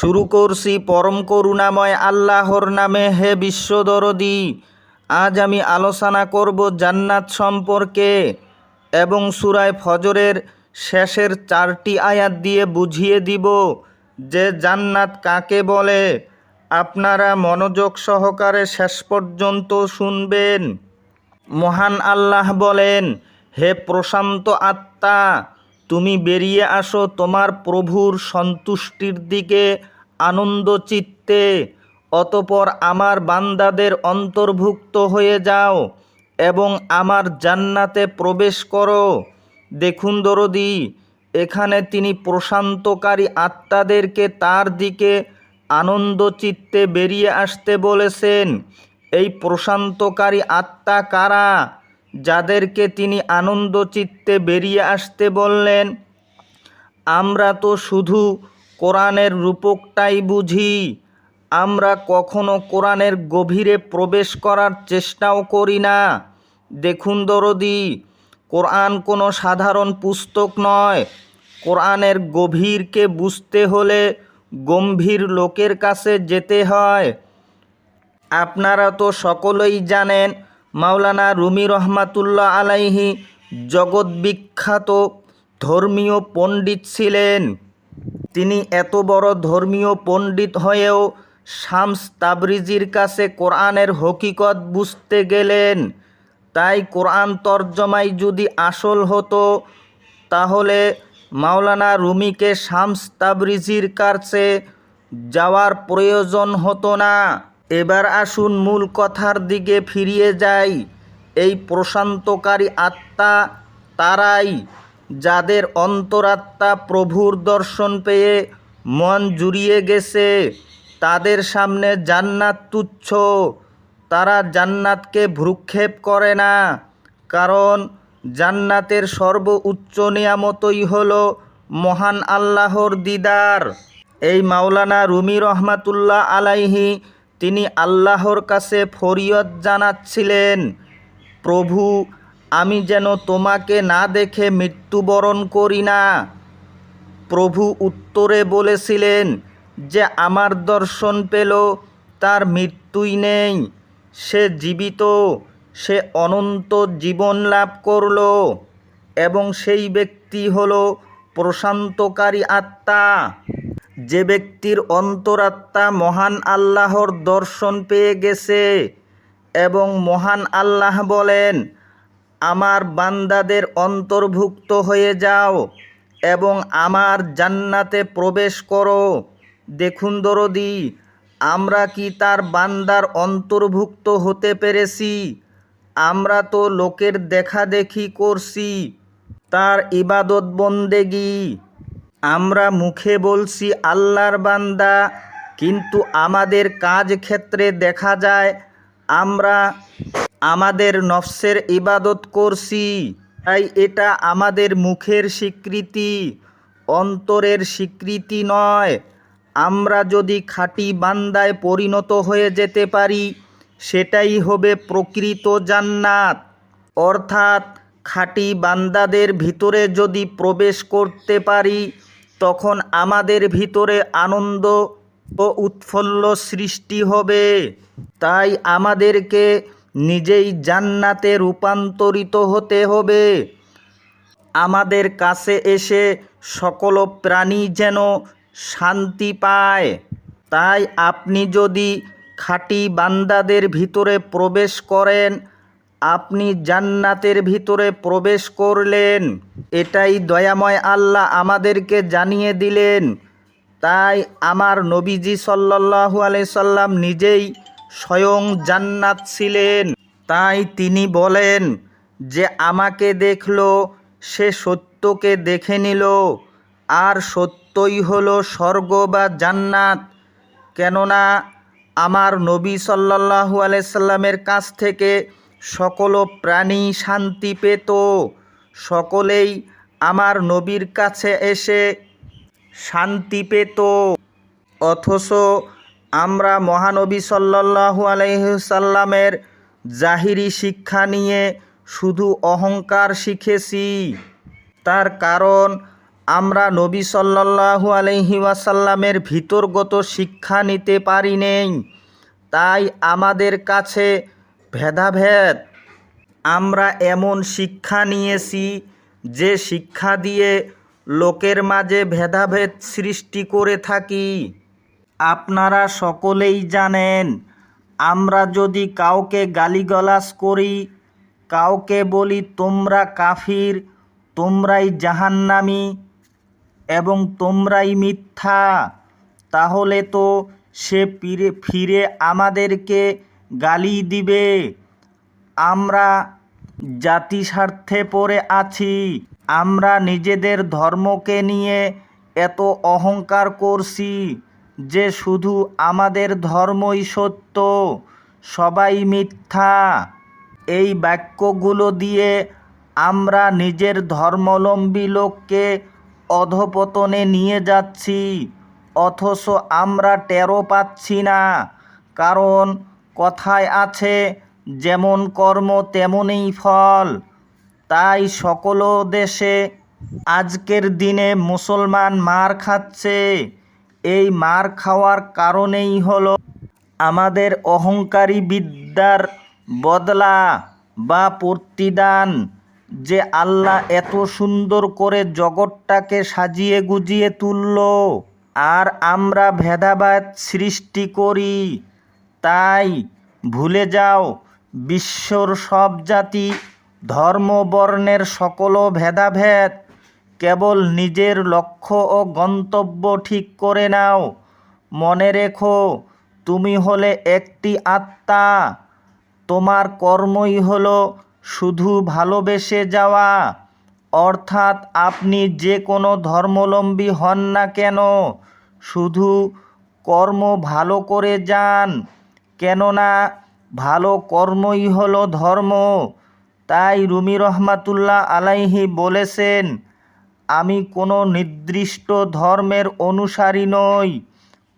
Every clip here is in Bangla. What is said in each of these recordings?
শুরু করছি পরম করুণাময় আল্লাহর নামে হে বিশ্বদরদি। আজ আমি আলোচনা করব জান্নাত সম্পর্কে এবং সুরায় ফজরের শেষের চারটি আয়াত দিয়ে বুঝিয়ে দিব যে জান্নাত কাকে বলে। আপনারা মনোযোগ সহকারে শেষ পর্যন্ত শুনবেন। মহান আল্লাহ বলেন, হে প্রশান্ত আত্মা তুমি বেরিয়ে আসো তোমার প্রভুর সন্তুষ্টির দিকে আনন্দ চিত্তে অতপর আমার বান্দাদের অন্তর্ভুক্ত হয়ে যাও এবং আমার জান্নাতে প্রবেশ করো। দেখুন দরদি, এখানে তিনি প্রশান্তকারী আত্মাদেরকে তার দিকে আনন্দ চিত্তে বেরিয়ে আসতে বলেছেন। এই প্রশান্তকারী আত্মা কারা? যাদেরকে তিনি আনন্দ চিত্তে বেরিয়ে আসতে বললেন, আমরা তো শুধু কোরআনের রূপকটাই বুঝি। আমরা কখনো কোরআনের গভীরে প্রবেশ করার চেষ্টাও করি না। দেখুন দরদি, কোরআন কোনো সাধারণ পুস্তক নয়। কোরআনের গভীরকে বুঝতে হলে গম্ভীর লোকের কাছে যেতে হয়। আপনারা তো সকলেই জানেন মাওলানা রুমি রহমাতুল্লাহ আলাইহি জগৎ বিখ্যাত ধর্মীয় পণ্ডিত ছিলেন। তিনি এত বড় ধর্মীয় পণ্ডিত হয়েও শামস তাবরিজির কাছে কোরআনের হকিকত বুঝতে গেলেন। তাই কোরআন তর্জমাই যদি আসল হতো, তাহলে মাওলানা রুমিকে শামস তাবরিজির কাছে যাওয়ার প্রয়োজন হতো না। এবার আসুন মূল কথার দিকে ফিরিয়ে যাই। এই প্রশান্তকারী আত্মা তারাই, যাদের অন্তরাত্মা প্রভুর দর্শন পেয়ে মন জুড়িয়ে গেছে। তাদের সামনে জান্নাত তুচ্ছ। তারা জান্নাতকে ভ্রুক্ষেপ করে না, কারণ জান্নাতের সর্ব উচ্চ নিয়ামতই হল মহান আল্লাহর দিদার। এই মাওলানা রুমি রহমাতুল্লাহ আলাইহি তিনি আল্লাহর কাছে ফরিয়ত জানাচ্ছিলেন, প্রভু, আমি যেন তোমাকে না দেখে মৃত্যুবরণ করি না। প্রভু উত্তরে বলেছিলেন, যে আমার দর্শন পেল, তার মৃত্যুই নেই। সে জীবিত, সে অনন্ত জীবন লাভ করল এবং সেই ব্যক্তি হল প্রশান্তকারী আত্মা। যে ব্যক্তির অন্তরাত্মা মহান আল্লাহর দর্শন পেয়ে গেছে এবং মহান আল্লাহ বলেন, আমার বান্দাদের অন্তর্ভুক্ত হয়ে যাও এবং আমার জান্নাতে প্রবেশ করো। দেখুন দরদি, আমরা কি তার বান্দার অন্তর্ভুক্ত হতে পেরেছি? আমরা তো লোকের দেখাদেখি করছি। তার ইবাদত বন্দেগি। আমরা মুখে বলছি আল্লাহর বান্দা, কিন্তু আমাদের কাজ ক্ষেত্রে দেখা যায় আমরা আমাদের নফসের ইবাদত করছি। তাই এটা আমাদের মুখের স্বীকৃতি, অন্তরের স্বীকৃতি নয়। আমরা যদি খাঁটি বান্দায় পরিণত হয়ে যেতে পারি, সেটাই হবে প্রকৃত জান্নাত। অর্থাৎ খাঁটি বান্দাদের ভিতরে যদি প্রবেশ করতে পারি তখন আমাদের ভিতরে আনন্দ ও উৎফুল্ল সৃষ্টি হবে। তাই আমাদেরকে নিজেই জান্নাতে রূপান্তরিত হতে হবে। আমাদের কাছে এসে সকল প্রাণী যেন শান্তি পায়। তাই আপনি যদি খাঁটি বান্দাদের ভিতরে প্রবেশ করেন আপনি জান্নাতের ভিতরে প্রবেশ করলেন। এটাই দয়াময় আল্লাহ আমাদেরকে জানিয়ে দিলেন। তাই আমার নবীজি সাল্লাহু সাল্লাম নিজেই স্বয়ং জান্নাত ছিলেন। তাই তিনি বলেন যে, আমাকে দেখল, সে সত্যকে দেখে নিল। আর সত্যই হলো স্বর্গ বা জান্নাত। কেননা আমার নবী সাল্লাহু আলাইসাল্লামের কাছ থেকে সকল প্রাণী শান্তি পেত। সকলেই আমার নবীর কাছে এসে শান্তি পেত। অথচ আমরা মহানবী সাল্লাহু আলহিসাল্লামের জাহিরি শিক্ষা নিয়ে শুধু অহংকার শিখেছি। তার কারণ আমরা নবী সাল্লাল্লাহু আলহি ওয়াসাল্লামের ভিতরগত শিক্ষা নিতে পারি নেই। তাই আমাদের কাছে ভেদাভেদ। আমরা এমন শিক্ষা নিয়েছি যে শিক্ষা দিয়ে লোকের মাঝে ভেদাভেদ সৃষ্টি করে থাকি। আপনারা সকলেই জানেন, আমরা যদি কাউকে গালিগালাজ করি, কাউকে বলি তোমরা কাফির, তোমরাই জাহান্নামি এবং তোমরাই মিথ্যা, তাহলে তো সে ফিরে আমাদেরকে গালি দিবে। আমরা জাতি স্বার্থে পড়ে আছি। আমরা নিজেদের ধর্মকে নিয়ে এত অহংকার করছি যে শুধু আমাদের ধর্মই সত্য, সবাই মিথ্যা। এই বাক্যগুলো দিয়ে আমরা নিজের ধর্মাবলম্বী লোককে অধপতনে নিয়ে যাচ্ছি, অথচ আমরা টেরো পাচ্ছি না। কারণ কথায় আছে, যেমন কর্ম তেমনই ফল। তাই সকল দেশে আজকের দিনে মুসলমান মার খাচ্ছে। এই মার খাওয়ার কারণেই হলো আমাদের অহংকারী বিদ্যার বদলা বা প্রতিদান, যে আল্লাহ এত সুন্দর করে জগৎটাকে সাজিয়ে গুজিয়ে তুলল। আর আমরা ভেদাভেদ সৃষ্টি করি। তাই ভুলে যাও, বিশ্বর সব জাতি, ধর্ম, বর্ণের সকল ভেদাভেদ। কেবল নিজের লক্ষ্য ও গন্তব্য ঠিক করে নাও। মনে রেখো, তুমি হলে একটি আত্মা। তোমার কর্মই হলো শুধু ভালোবেসে যাওয়া। অর্থাৎ আপনি যে কোনো ধর্মলম্বী হন না কেন, শুধু কর্ম ভালো করে যান। কেননা ভালো কর্মই হলো ধর্ম। তাই রুমি রহমাতুল্লাহ আলাইহি বলেছেন, আমি কোনো নির্দিষ্ট ধর্মের অনুসারী নই।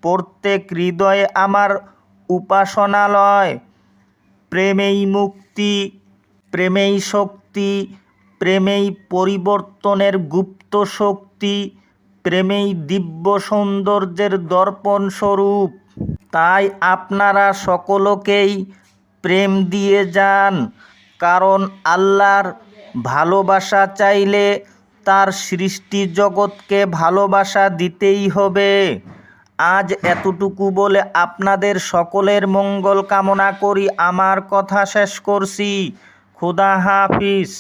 প্রত্যেক হৃদয়ে আমার উপাসনালয়। প্রেমেই মুক্তি, প্রেমেই শক্তি, প্রেমেই পরিবর্তনের গুপ্ত শক্তি, প্রেমেই দিব্য সৌন্দর্যের দর্পণ স্বরূপ তাই আপনারা সকলকেই প্রেম দিয়ে যান, কারণ আল্লাহর ভালোবাসা চাইলে তার সৃষ্টি জগৎকে ভালোবাসা দিতেই হবে। আজ এতটুকু বলে আপনাদের সকলের মঙ্গল কামনা করি। আমার কথা শেষ করছি। খুদা হাফিজ।